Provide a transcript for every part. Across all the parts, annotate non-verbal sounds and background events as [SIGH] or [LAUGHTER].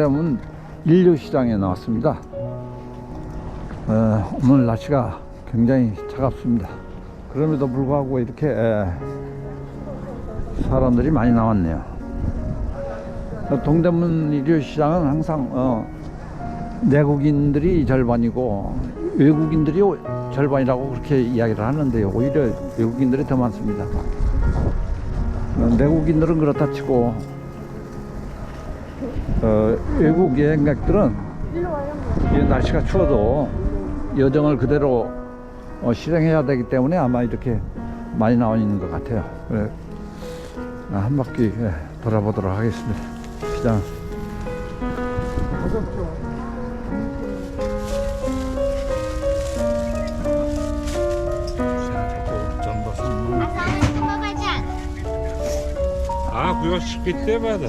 동대문 인류시장에 나왔습니다. 어, 오늘 날씨가 굉장히 차갑습니다. 그럼에도 불구하고 이렇게 에, 사람들이 많이 나왔네요. 어, 동대문 일요시장은 항상 어, 내국인들이 절반이고 외국인들이 오- 절반이라고 그렇게 이야기를 하는데요. 오히려 외국인들이 더 많습니다. 어, 내국인들은 그렇다 치고 어, 외국 여행객들은 이 날씨가 추워도 여정을 그대로 어, 실행해야 되기 때문에 아마 이렇게 많이 나와 있는 것 같아요. 그래, 아, 한 바퀴 예, 돌아보도록 하겠습니다. 시장. 아, 그거 쉽게 때마다.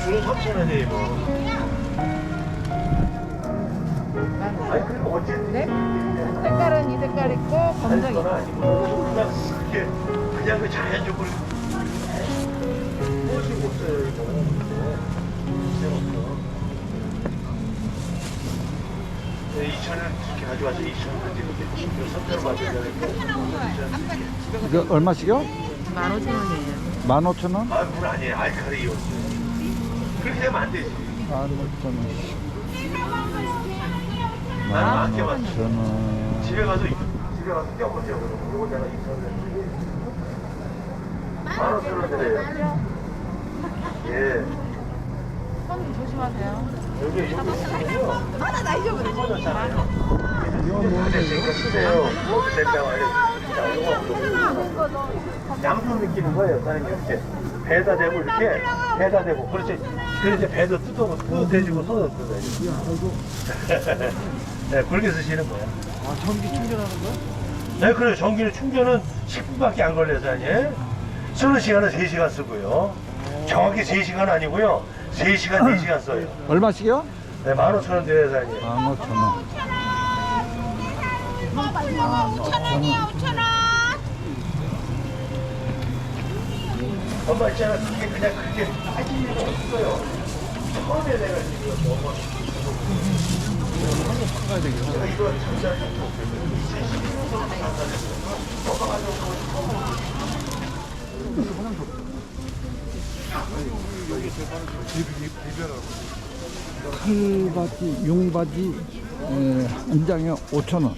주로 3,000원이에요, 이거. 아니, 그럼 어쨌든 네? 색깔은 이 색깔 있고 검정 있고 그냥 그게, 그냥 그 자연적으로. 무엇이 없어요, 이거. 네, 2,000원 이렇게 가져와서 2,000원 가지고, 이거 3,000원 받으려니까. 이거 얼마씩이요? 15,000원이에요 15,000원? 아, 물 아니에요, 알칼리요. 그렇게 되면 안 되지. 15,000원. 나는 아껴봤어. 15,000원. 집에 가서 집에 가서 껴보세요. 그럼 이거 내가 2,000원. 만 오천 원 드려요. 예. 손 조심하세요 여기 있으면요. 하나 나 잊어버렸잖아요. 이거 됐으니까 쓰세요. 됐다고 알려주니까 이거 양손 느끼는 거예요. 사장님 이렇게 배에다 대고 이렇게 배에다 대고 그렇지. 그래서 배도 뜯어 뜯어 대주고 손을 뜯어야지. [LAUGHS] 네, 그렇게 쓰시는 거예요. 아, 전기 충전하는 거야? 네, 그래요. 전기는 충전은 10분밖에 안 걸려요, 사장님. 쓰는 시간은 3시간 쓰고요. 정확히 3시간 아니고요. 3시간, 4시간 써요. [LAUGHS] 얼마씩이요? 네, 15,000원 드려요, 사장님. 15,000원. 5,000원이야, 5,000원. 엄마 있잖아, 그게 그냥 그렇게 빠질 필요가 없어요. 처음에 내가 지금 너무 제가 이거 진짜 칼바지, 용바지, 에, 한 장에 5,000원.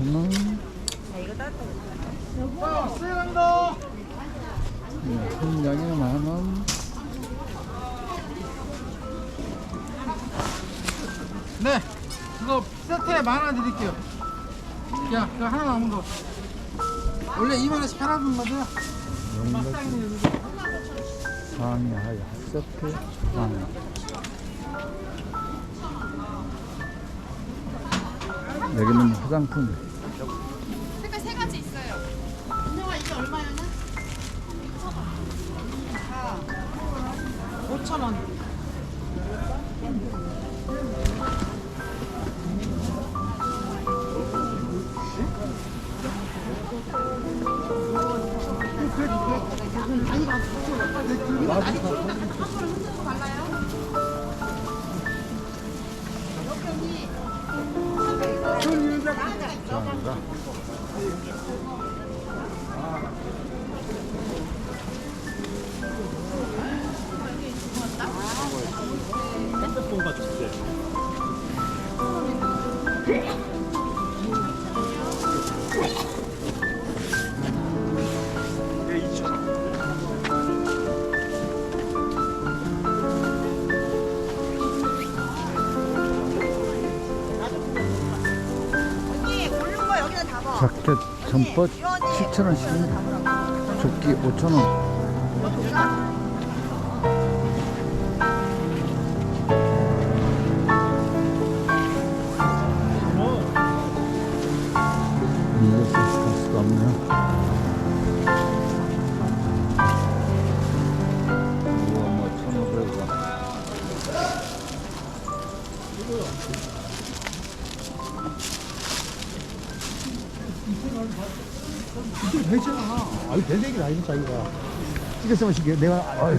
5,000원. 네, 한 장에 만 원. 네, 그거 세트에 만 원 드릴게요. 야, 그거 하나 남은 거. 원래 2만 원씩 팔아준 거죠? 상의 하여 세트 만 원. 여기는 화장품. 5,000원 언니, 고른 거 여기다 담아. 점퍼 7,000원씩입니다. 조끼 5,000원. 찍었으면 시게 내가 아이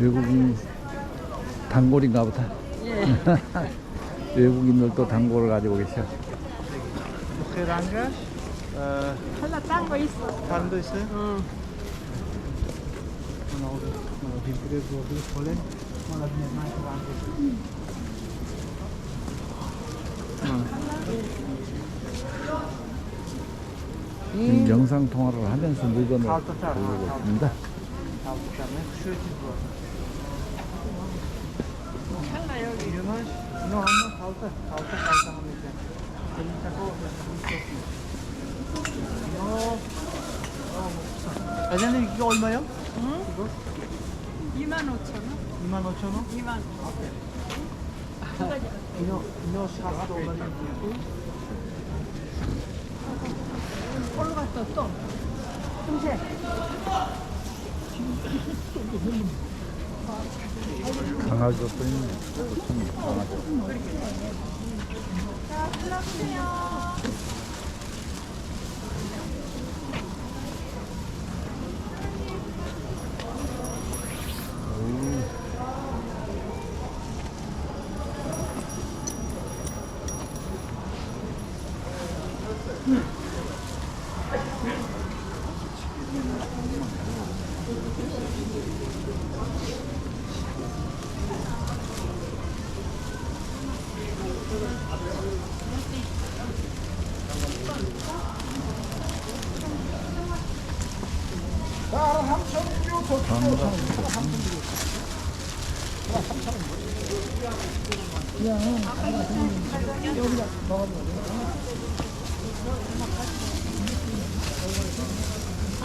외국인 단골인가 보다. 외국인들도 단골을 가지고 계셔. 계란가? 어. 하나 딴 거 있어. 다른 거 있어요? 응. 지금 영상 통화를 하면서 물건을 고르고 있습니다. 과장님 이거 얼마요? 2만 5천 원. 2만 5천 원? 2만. 이거 이거 샤스 얼마나 꼴로 갔다 또. 동생. 강아지도 또 있네. 참 강아지.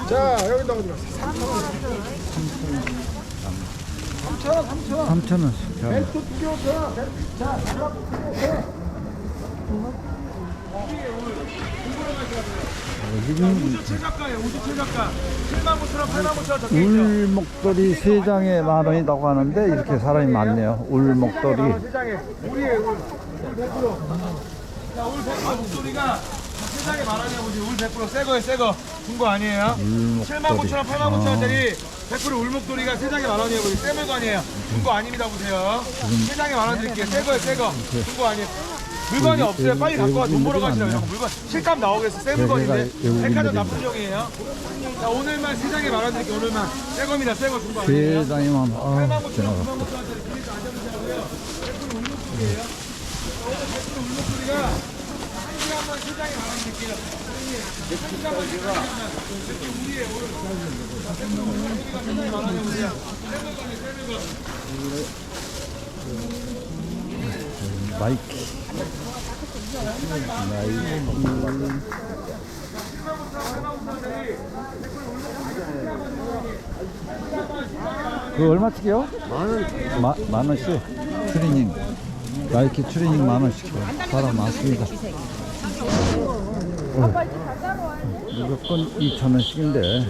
자 여기다 어디 갔어? 3,000원씩. 자, 벨트 두개 오세요. 벨트. 자 달라붙고 지금 최저가예요. 우주 최저가. 7만 9천 원, 8만 9천 원 적혀 있죠. 울목돌이 세 장에 만 원이라고 하는데 이렇게 사람이 많네요. 울목돌이. 세장에 우리의 울. 울 100%. 자, 울100% 목소리가 세장에 만 원이에요. 우리 울 100%새 거예요, 새 거. 중고 아니에요. 7만 9천 원, 8만 9천 원짜리 100% 울목도리가 세 장에 만 원이에요. 우리 새 물건이에요. 중고 아닙니다, 보세요. 세 장에 만원 드릴게요. 새 거예요, 새 거. 중고 아니에요. 물건이 없어요. 빨리 갖고 와. 돈 벌어 가시라고. 형. 물건 실감 나오겠어. 새 물건인데. 백화점 있네. 납품용이에요. 자, 오늘만 세 장에 만원 드릴게요. 오늘만. 새 겁니다. 새거 중고 아니에요. 세 장에 만 원. 아, 8만 9천 원, 지나가. 9만 9천 원짜리 그리도 안 잡으시고요. 100% 울 목소리예요. 오늘 100% 울목소리가 한 시간만 세 장에 만원 드릴게요. 한 시간만 세 장에 만 원. 이렇게 우리의 오늘 100% 울목소리가 세 장에 만 원이에요. 우리야. 새 물건이에요. 새 물건. 나이키. 나이키. 그 얼마씩이요? 만 원. 마, 만 원씩. 추리닝. 나이키 추리닝 만 원씩이요. 사람 많습니다. 어. 무조건 2천 원씩인데. 네.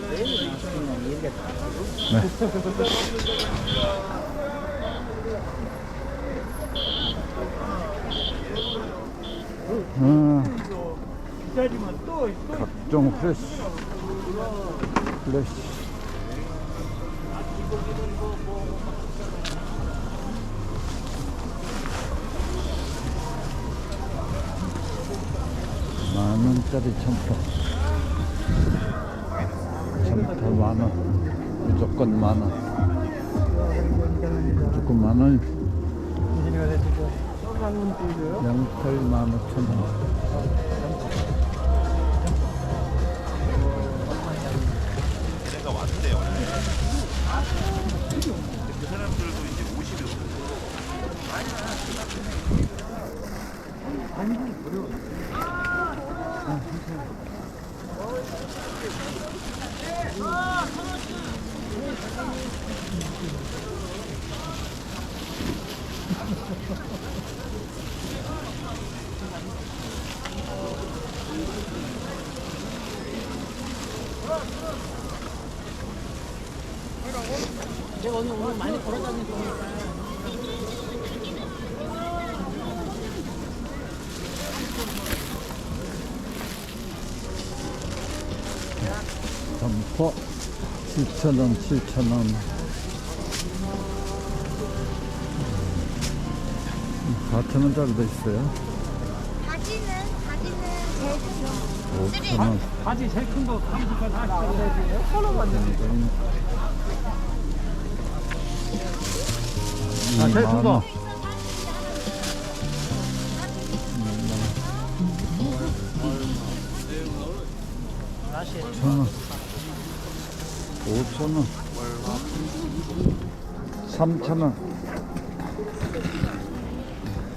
음, 각종 프레시 프레시 만원짜리 점퍼 점퍼 만원. 무조건 만원. 무조건 만원 양털 만오천원. 왔는데 원래 그 사람들도 이제 50이 넘는 점 퍼 7,000원, 7,000원. 4,000원짜리도 있어요. 바지는 바지는 제일 5,000원. 바지 제일 큰거 30번 다 있어요. 아, 제일 큰 거. 천원 오천원. 삼천원.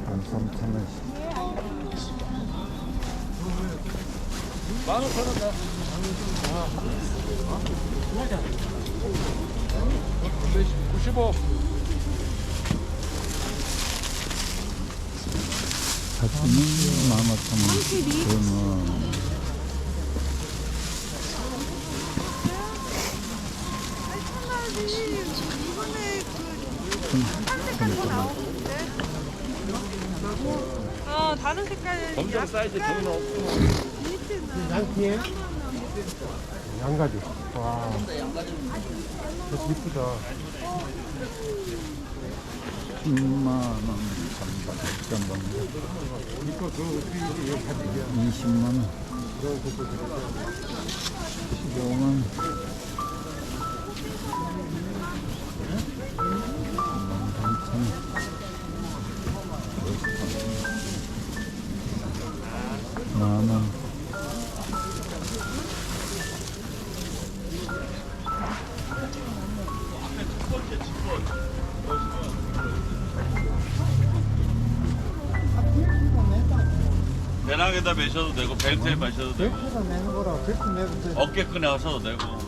한 삼천원씩 사진은 만 오천원 그러면 어 다른 색깔 검정 사이즈 돈 없어. 양피에 양가죽. 와. 이쁘다. 10만원, 300원, 20만원, 15만 만원 배낭에다 매셔도 되고 벨트에 마셔도 되고. 내는 거라 벨트 내고 어깨끈에 하셔도 되고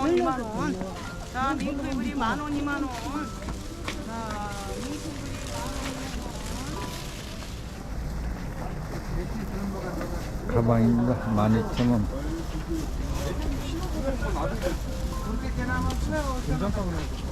2만 원, 2만 원. 자, 민크리블이 만 원, 2만 원. 자, 민크리블이 가방입니다. 12,000원. 은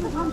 근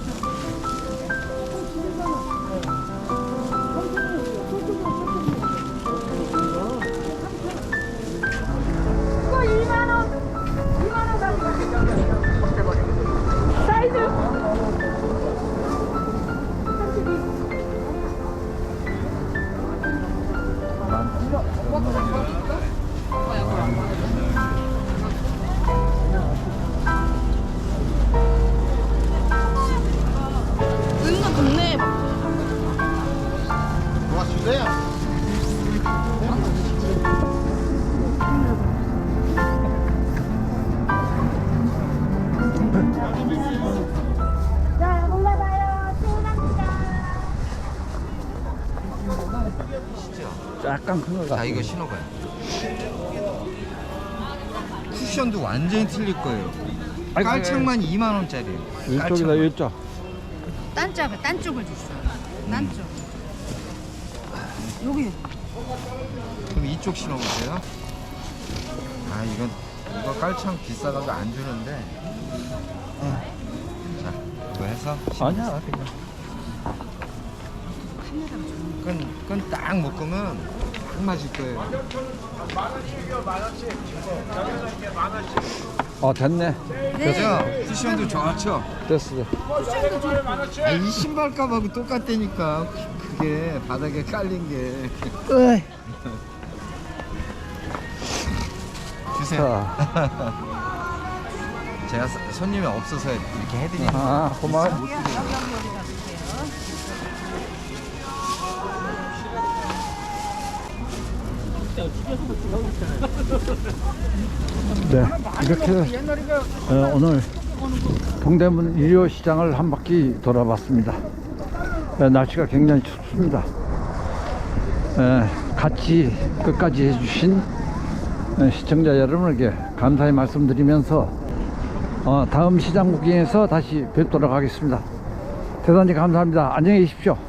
약간 큰 거 같아. 자 이거 신어봐요 쿠션도 완전히 틀릴 거예요 깔창만 2만 원짜리예요 이쪽이다 이쪽. 딴 쪽에 딴 쪽을 줬어. 딴 쪽. 여기 그럼 이쪽 신어보세요 아 이건 이거 깔창 비싸가지고 안 주는데 자 이거 해서 아니야 그냥. 끈, 끈딱 묶으면 딱 맞을 거예요 어 됐네. 그죠? 쿠션도 좋죠? 됐어. 아, 이 신발 값하고 똑같다니까 그게 바닥에 깔린 게 으이. 주세요 자, [LAUGHS] 제가 서- 손님이 없어서 이렇게 해드리는 거예요 아 고마워. [LAUGHS] 네, 이렇게 어, 오늘 동대문 일요 시장을 한 바퀴 돌아봤습니다. 네, 날씨가 굉장히 춥습니다. 에, 같이 끝까지 해주신 에, 시청자 여러분에게 감사의 말씀드리면서 어, 다음 시장 구경에서 다시 뵙도록 하겠습니다. 대단히 감사합니다. 안녕히 계십시오.